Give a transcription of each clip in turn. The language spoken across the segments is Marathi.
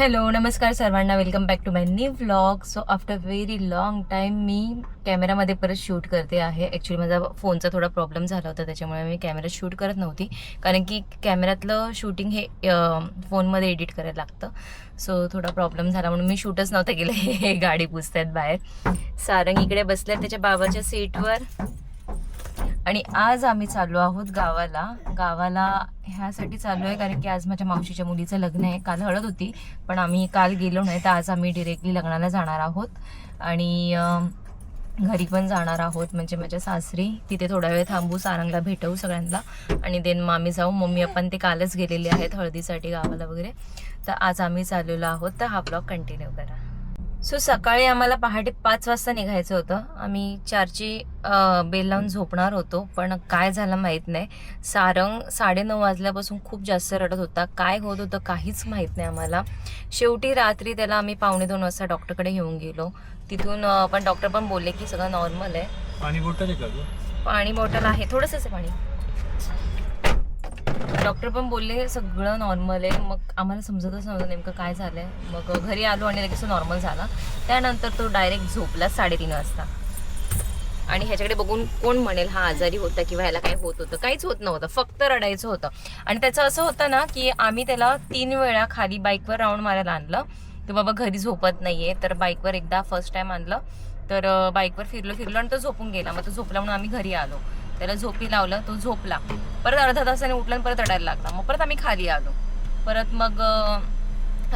हॅलो नमस्कार सर्वांना. Welcome back to my new vlog so after very long time मी कॅमेरामध्ये परत शूट करते आहे. ॲक्च्युली माझा फोनचा थोडा प्रॉब्लेम झाला होता त्याच्यामुळे मी कॅमेरा शूट करत नव्हती. कारण की कॅमेऱ्यातलं शूटिंग हे फोनमध्ये एडिट करायला लागतं. सो थोडा प्रॉब्लेम झाला म्हणून मी शूटच नव्हतं केलं. हे गाडी पुसत आहेत बाहेर. सारंग इकडे बसल्या त्याच्या बाबाच्या सीटवर आणि आज आम्ही चाललो आहोत गावाला. गावाला ह्यासाठी चाललो आहे कारण की आज माझ्या मावशीच्या मुलीचं लग्न आहे. काल हळद होती पण आम्ही काल गेलो नाही तर आज आम्ही डिरेक्टली लग्नाला जाणार आहोत. आणि घरी पण जाणार आहोत. म्हणजे माझ्या सासरी तिथे थोडा वेळ थांबू सारंगला भेटवू सगळ्यांना. आणि देन मग आम्ही जाऊ. मम्मी आपण ते कालच गेलेले आहेत हळदीसाठी गावाला वगैरे. तर आज आम्ही चाललेलो आहोत. तर हा ब्लॉग कंटिन्यू करा. सो सकाळी आम्हाला पहाटे पाच वाजता निघायचं होतं. आम्ही चारची बेल लावून झोपणार होतो पण काय झालं माहीत नाही. सारंग साडेनऊ वाजल्यापासून खूप जास्त रडत होता. काय होत होतं काहीच माहीत नाही आम्हाला. शेवटी रात्री त्याला आम्ही पावणे दोन वाजता डॉक्टरकडे घेऊन गेलो. तिथून पण डॉक्टर पण बोलले की सगळं नॉर्मल आहे. पाणी बॉटल आहे का पाणी बॉटल आहे. थोडंसंच आहे पाणी. डॉक्टर पण बोलले सगळं नॉर्मल आहे. मग आम्हाला समजतच नव्हतं नेमकं काय झालंय. मग घरी आलो आणि लगेच नॉर्मल झाला. त्यानंतर तो डायरेक्ट झोपला साडेतीन वाजता. आणि ह्याच्याकडे बघून कोण म्हणेल हा आजारी होता किंवा ह्याला काय होत होतं. काहीच होत नव्हतं फक्त रडायचं होतं. आणि त्याचं असं होतं ना की आम्ही त्याला तीन वेळा खाली बाईकवर राऊंड मारायला आणलं. तर बाबा घरी झोपत नाहीये तर बाईकवर एकदा फर्स्ट टाइम आणलं. तर बाईकवर फिरलो फिरलो आणि तो झोपून गेला. मग तो झोपला म्हणून आम्ही घरी आलो. त्याला झोपी लावलं तो झोपला. परत अर्धा तासाने उठला आणि परत रडायला लागला. मग परत आम्ही खाली आलो. परत मग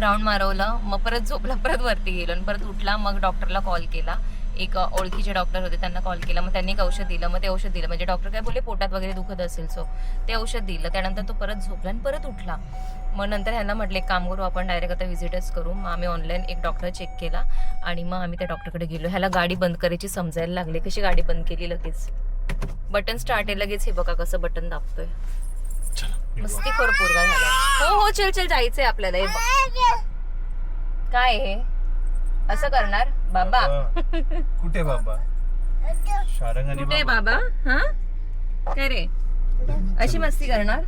राऊंड मारवलं. मग परत झोपला परत वरती गेलो आणि परत उठला. मग डॉक्टरला कॉल केला. एक ओळखीचे डॉक्टर होते त्यांना कॉल केला. मग त्यांनी एक औषध दिलं. मग ते औषध दिलं. म्हणजे डॉक्टर काय बोलले पोटात वगैरे दुखत असेल सो ते औषध दिलं. त्यानंतर तो परत झोपला आणि परत उठला. मग नंतर ह्यांना म्हटलं एक काम करू आपण डायरेक्ट आता व्हिजिटच करू. मग आम्ही ऑनलाईन एक डॉक्टर चेक केला. आणि मग आम्ही त्या डॉक्टरकडे गेलो. ह्याला गाडी बंद करायची समजायला लागली. कशी गाडी बंद केली लगेच? बटन स्टार्ट आहे लगेच हे बघा कसं बटन दाबतोय. चला. मस्ती खोर पोरगा झाला. हो हो चल चल जायचंय आपल्याला. हे बघ. काय हे? असं करणार? बाबा. कुठे बाबा? कुठे बाबा. हा? काय रे? अशी मस्ती करणार?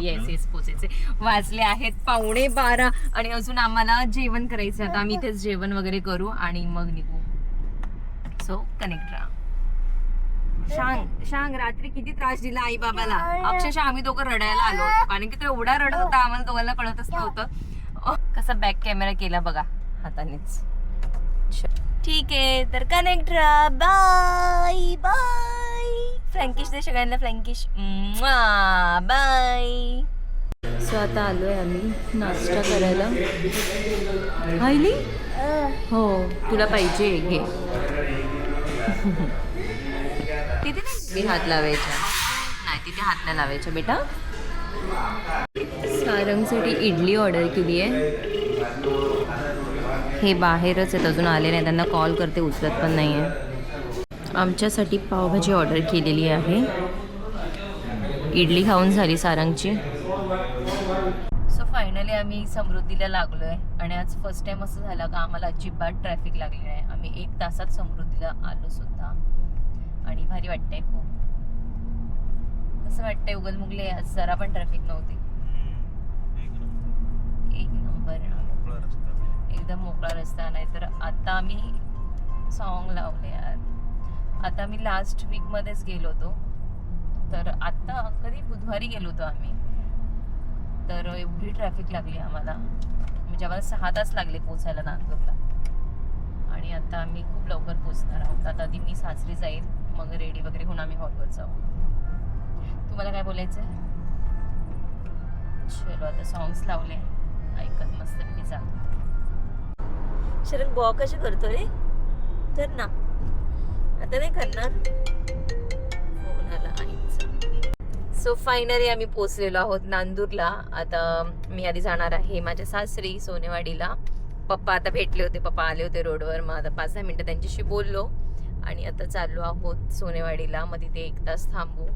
येस? येस पोचायचे वाजले आहेत पावणे बारा आणि अजून आम्हाला जेवण करायचं आता आम्ही इथेच जेवण वगैरे करू आणि मग निघू. सो कनेक्ट राहा. शांग शांग रात्री किती त्रास दिला आई बाबाला अक्षरशः आम्ही दोघं रडायला आलो होतो. कारण की तो एवढा रडत होता आम्हाला दोघांना कळतच नव्हतं. कसा बॅक कॅमेरा केला बघा हातानेच. ठीक आहे तर कनेक्ट राहा बाय बाय फ्रँकिश दे सगळ्यांना फ्रँकिश बाय सो आता आलोय आम्ही नाश्ता करायला. आईली हो तुला पाहिजे घे. तिथे नाही? हात लावायच्या नाही तिथे हात नाही लावायच्या बेटा. सारंगसाठी इडली ऑर्डर केली आहे. हे बाहेरच आहेत अजून आले नाही. त्यांना कॉल करते उचलत पण नाही आहे आमच्यासाठी पावभाजी ऑर्डर केलेली आहे. इडली खाऊन झाली सारंगची. सो फायनली आम्ही समृद्धीला लागलो आहे आणि आज फर्स्ट टाइम असं झालं का आम्हाला अजिबात ट्रॅफिक लागली नाही. आम्ही एक तासात समृद्धीला आलो सुद्धा आणि भारी वाटतंय खूप. कसं वाटतंय उगल मुगले आज जरा पण ट्रॅफिक नव्हती. एक नंबर. एकदम मोकळा रस्ता नाही तर आता आम्ही सॉन्ग लावले यार. आता मी लास्ट वीकमध्येच गेलो होतो. तर आता कधी बुधवारी गेलो होतो आम्ही. तर एवढी ट्रॅफिक लागली आम्हाला. म्हणजे आम्हाला सहा तास लागले पोचायला नागपूरला आणि आता आम्ही खूप लवकर पोचणार आहोत. आता आधी मी सासरी जाईल मग रेडी वगैरे होऊन आम्ही हॉलवर जाऊ. तुम्हाला काय बोलायचं आहे चलो आता सॉंग्स लावले. ऐकत मस्त मी जा. शरण बॉ कशी करतो रे? तर ना. आता नाही करणार. सो फायनली आम्ही पोचलेलो आहोत नांदूरला. आता मी आधी जाणार आहे माझ्या सासरी सोनेवाडीला. पप्पा आता भेटले होते पप्पा आले होते रोडवर. मग आता पाच दहा मिनटं त्यांच्याशी बोललो. आणि आता चाललो आहोत सोनेवाडीला. मग तिथे एक तास थांबू.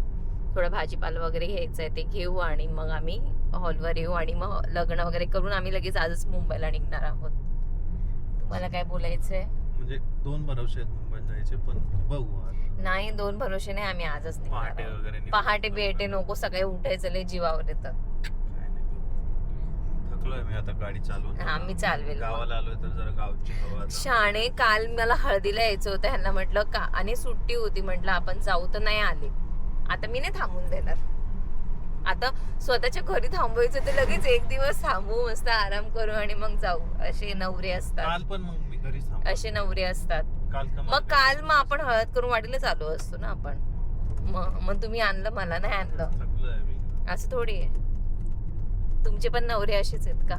थोडं भाजीपाला वगैरे घ्यायचं आहे ते घेऊ आणि मग आम्ही हॉलवर येऊ आणि मग लग्न वगैरे करून आम्ही लगेच आजच मुंबईला निघणार आहोत. तुम्हाला काय बोलायचंय? म्हणजे दोन भरवसे आहेत मुंबईत जायचे पण बघू. नाही दोन भरोसे नाही आम्ही आजच निघणार पहाटे. वगैरे बेटे नको सगळे उठायचं लय जीवावर येतं थकलोय मी आता गाडी चालवून. हा मी चालवेल. गावाला आलोय तर जरा गावची हवा. शाणे काल मला हळदीला यायचं होतं ह्यांना म्हटलं का आणि सुट्टी होती म्हटलं आपण जाऊ तर नाही आले. आता मी नाही थांबून देणार. आता स्वतःच्या घरी थांबवायचं तर लगेच एक दिवस थांबू मस्त आराम करू आणि मग जाऊ. असे नवरे असतात. काल पण मग मी थांबलो. असे नवरे असतात. काल का मग काल मग आपण हळद करून वाटीला चालू असतो ना आपण. मग मग तुम्ही आणलं मला नाही आणलं. थकलोय मी. असं थोडी आहे. तुमचे पण नवरे असेच आहेत का?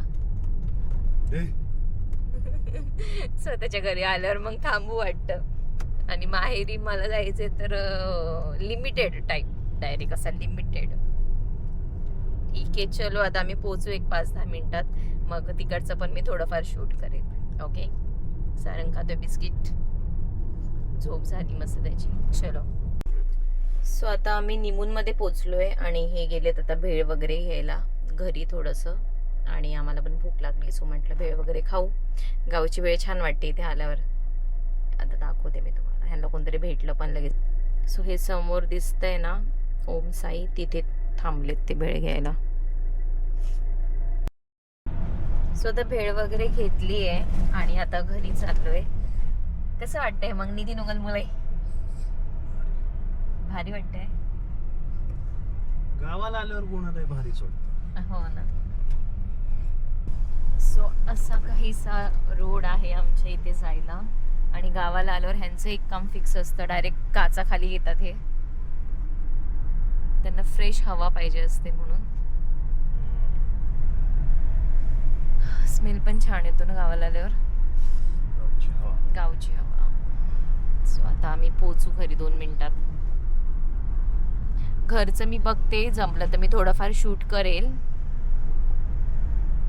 स्वतःच्या घरी आल्यावर मग थांबू वाटतं. आणि माहेरी मला जायचंय तर लिमिटेड टाईम डायरेक्ट असा लिमिटेड ठीक आहे चलो आता आम्ही पोहोचू एक पाच दहा मिनिटात. मग तिकडचं पण मी थोडंफार शूट करेन. ओके सारंग खातोय बिस्किट. झोप झाली मस्त त्याची. चलो. सो आता आम्ही निमूनमध्ये पोचलोय आणि हे गेलेत आता भेळ वगैरे घ्यायला. घरी थोडंसं आणि आम्हाला पण भूक लागली सो म्हटलं भेळ वगैरे खाऊ. गावची वेळ छान वाटते इथे आल्यावर. आता दाखवते मी तुम्हाला. ह्यांना कोणतरी भेटलं पण लगेच. सो हे समोर दिसतंय ना ओम साई तिथे थांबलेत ते भेळ घ्यायला. सो आता भेळ वगैरे घेतली आहे आणि आता घरी चाललोय. कसं वाटतंय मग निधी नुगल मुळे भारी वाटतंय. गावाला आल्यावर कोणाला भारीच वाटतं. हो ना. सो असा काहीसा रोड आहे आमच्या इथे जायला. आणि गावाला आल्यावर ह्यांचं एक काम फिक्स असतं. डायरेक्ट काचा खाली येतात हे. त्यांना फ्रेश हवा पाहिजे असते म्हणून. स्मेल पण छान येतो ना गावाला आल्यावर. गावची हवा. गावची हवा. सो आता आम्ही पोचू घरी दोन मिनिटात. घरचं मी बघते जमलं तर मी थोडंफार शूट करेल.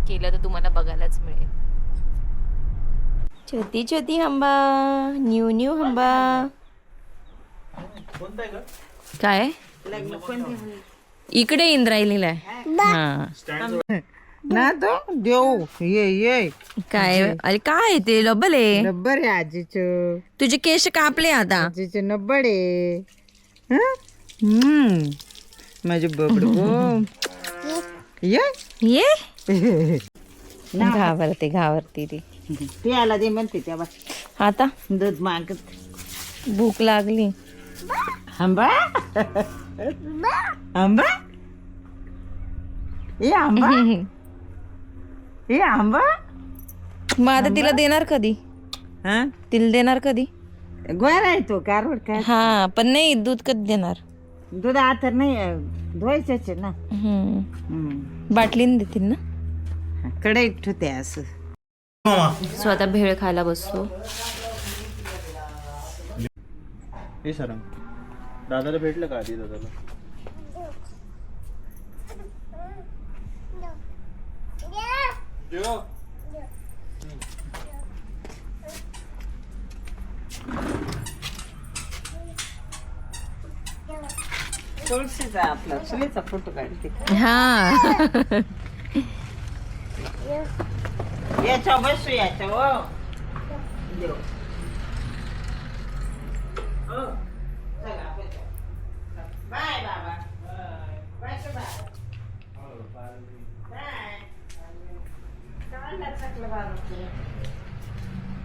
केलं तर तुम्हाला बघायलाच मिळेल. छोटी छोटी हंबा न्यू न्यू हंबा. कोणता आहे का काय? इकडे इंद्रायलीला आहे. हा. ना तो देऊ. ये ये. काय? अरे काय ते? डबल आहे. आहे आजीचं. तुझे केस कापले आता. आजीचं नब्बर आहे. हं? माझे बबड. ये. ये? घाबरते घाबरते ती. ते आला दे म्हणते तेव्हा आता? दूध मागत. भूक लागली. आंबा? आंबा? ए आंबा? ए आंबा? मग आता तिला देणार कधी? हा? तिला देणार कधी? गोरा आहे तो कारवड काय? हा पण नाही दूध कधी देणार? दूध आता नाही धुवायचंच आहे ना. हम्म. बाटलीने देतील ना? कढईत ठेवते असं. सो आता भेळ खायला बसतो. हे सर दादाला भेटलं का आधी दादाला? जेव. तुळशीचा आपला. चुलीचा फोटो काढते हा. याच्या बसू याच्या हो. हो. बाय बाबा. बाय. बाय? बाय. चालला चकला बाबा तुला.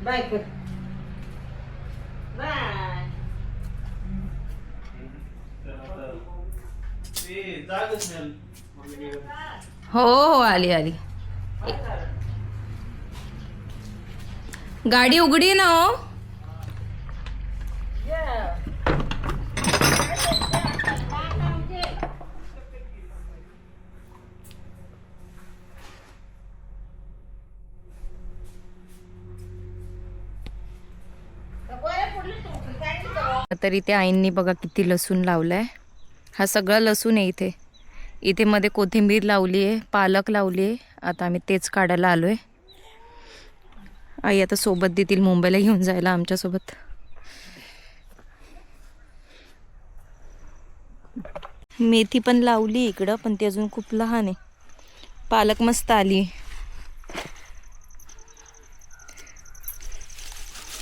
बाय कर बाय ए, जागच नाही. मम्मी गेली. हो हो आली आली. गाडी उघडी ना हो. तर इथे आईंनी बघा किती लसूण लावलाय. हा सगळा लसूण आहे इथे. इथे मध्ये कोथिंबीर लावली आहे पालक लावली आहे. आता आम्ही तेच काढायला आलो आहे आई आता सोबत देतील मुंबईला घेऊन जायला आमच्यासोबत. मेथी पण लावली इकडं पण ती अजून खूप लहान आहे. पालक मस्त आली.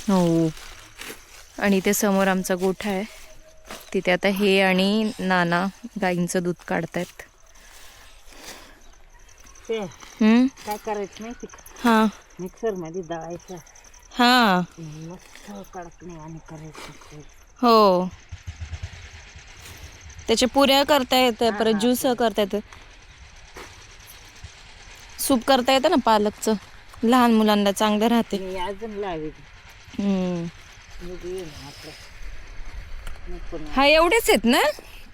हो. आणि इथे समोर आमचा गोठा आहे. तिथे आता हे आणि नाना गाईंचं दूध काढतायत. ते? हम्म? काय करायचं माहिती का? हा. मिक्सरमध्ये दळायचं. हा. मस्त कडक नाही आणि करायचं हो. त्याच्या पुऱ्या करता येतं परत ज्यूस करता येतं सूप करता येतं ना पालकचं? लहान मुलांना चांगलं राहते. मी अजून लावी हम्म. मी आपलं. हा एवढेच आहेत ना?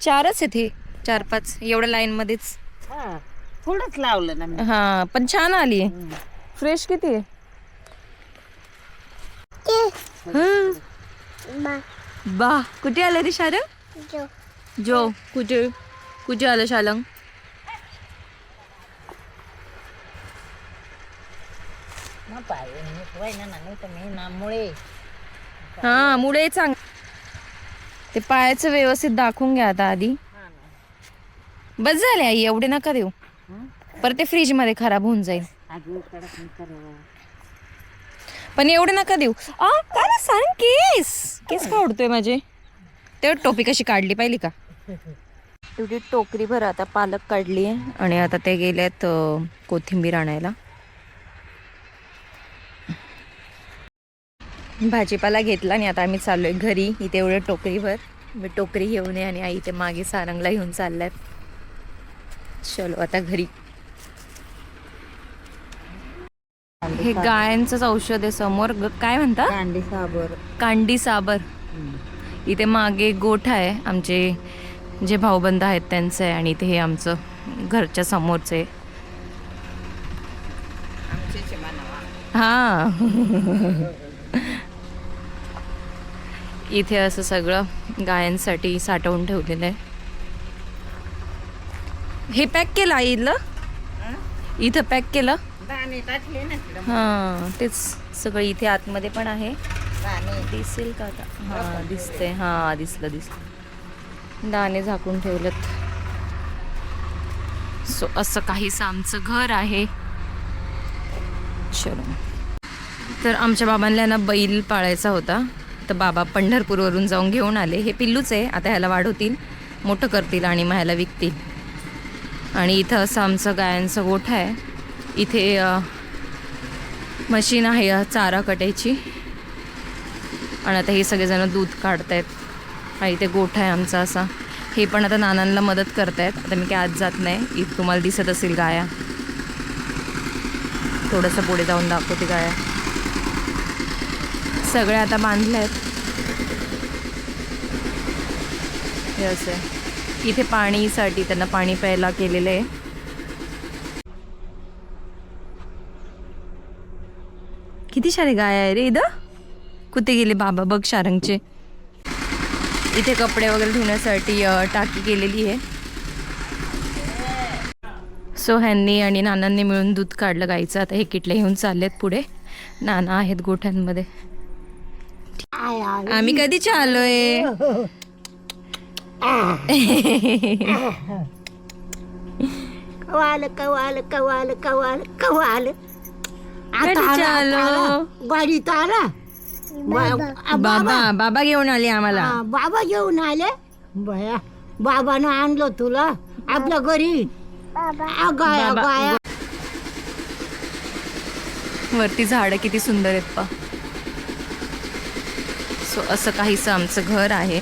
चारच आहेत हे. चार पाच. एवढ्या लाईन मध्येच. हा थोडंच लावलं ना मी. हा पण छान आली. फ्रेश किती आहे? हा. बा. कुठे आलं रे शालंग जो. कुठे? कुठे आलं शालंग? मग पाय व्हाय ना नाही तर मी ना मुळे. हा मुळे चांग ते पायाचं व्यवस्थित दाखवून घ्या आता आधी. बस झाले आई एवढे नका देऊ. परत ते फ्रीजमध्ये खराब होऊन जाईल. पण एवढे नका देऊ. आ काय सांग केस? केस का उडतोय माझे? तेव्हा टोपी कशी काढली पाहिली का? एवढी टोकरी भर आता पालक काढली आहे. आणि आता ते गेलेत कोथिंबीर आणायला. भाजीपाला घेतला आणि आता आम्ही चाललोय घरी. इथे एवढं टोकरीभर मी टोकरी घेऊन ये आणि आई ते मागे सारंगला घेऊन चालल्यात. चलो आता घरी. हे गायांचंच औषध आहे समोर. ग- काय म्हणता? कांडी साबर. कांडी साबर. इथे मागे गोठ आहे. आमचे जे भाऊबंद आहेत त्यांचं आहे आणि इथे हे आमचं घरच्या समोरचं. आहे हा. इथे असं सगळं गायांसाठी साठवून ठेवलेलं आहे. हे पॅक केलं आईला इथं पॅक केलं? हां तेच सगळं इथे आतमध्ये पण आहे. दिसेल का आता? हां दिसते हां दिसलं दिसलं. दाणे झाकून ठेवलेत. सो असं काहीसं आमचं घर आहे. चलो. तर आमच्या बाबांना ना बैल पाळायचा होता. तर बाबा पंढरपूरवरून जाऊन घेऊन आले. हे पिल्लूच आहे. आता ह्याला वाढवतील मोठं करतील आणि मग ह्याला विकतील. आणि इथं असं आमचं गायांचं गोठा आहे. इथे मशीन आहे चारा कटायची आणि आता हे सगळेजण दूध काढतायत. आणि इथे गोठा आहे आमचा असा. हे पण आता नानांना मदत करतायत. आता मी काय आज जात नाही. इथं तुम्हाला दिसत असेल गाया. थोडंसं पुढे जाऊन दाखवते गाया. सगळ्या आता बांधल्या आहेत हे असं. आहे. इथे पाणीसाठी त्यांना पाणी प्यायला केलेलं. आहे किती सारे गाय आहे रे इथं? कुठे गेले बाबा? बघ शारंगचे. इथे कपडे वगैरे धुण्यासाठी टाकी केलेली आहे. सो ह्यांनी आणि नानांनी मिळून दूध काढलं गाईचं. आता हे किटले घेऊन चाललेत पुढे. नाना आहेत गोठ्यांमध्ये. आम्ही कधीच आलोय कवाल कवाल कवाल कवाल कवाल. कधीच आलो गाडीत आला. बाबा. बाबा घेऊन आले आम्हाला. बाबा घेऊन आले. बया बाबानं आणलं तुला आपल्या घरी. आ, गाया बाबा- गाया. वरती झाडं किती सुंदर आहेत पा. सो असं काहीसं आमचं घर आहे.